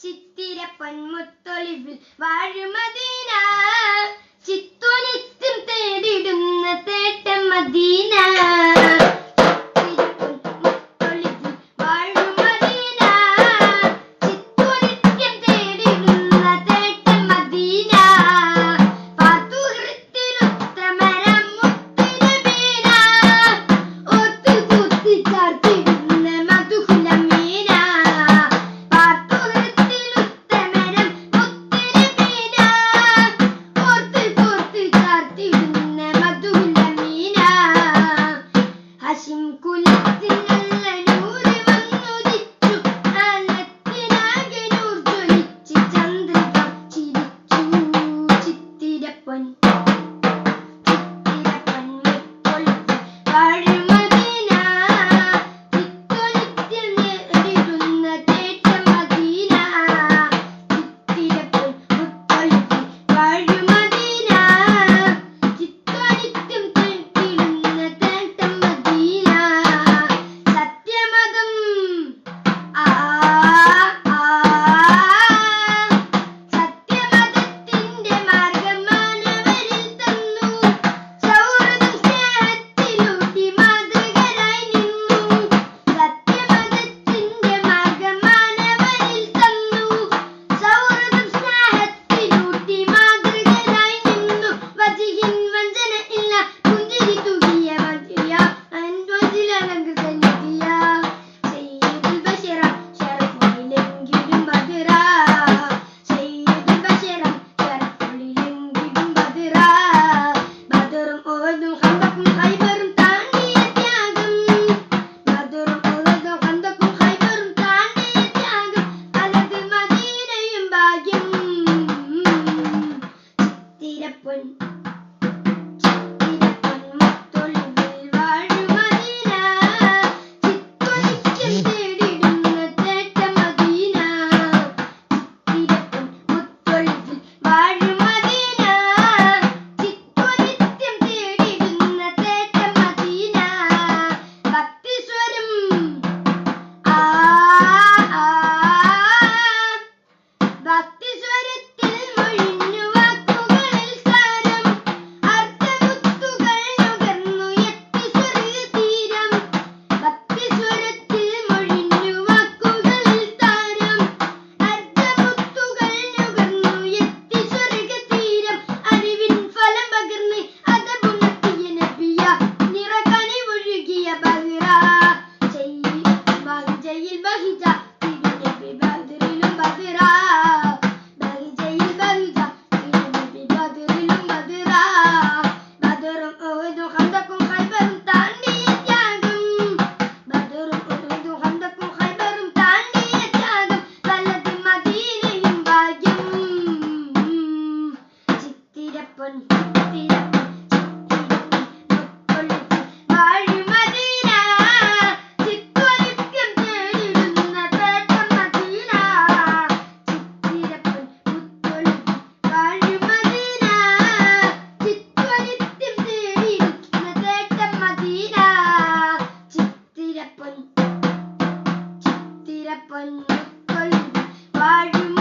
Chithira പൊന്മുത്തൊളിവിൽ വാഴുമതിനാ ചിത്തുനിത്യം Vai de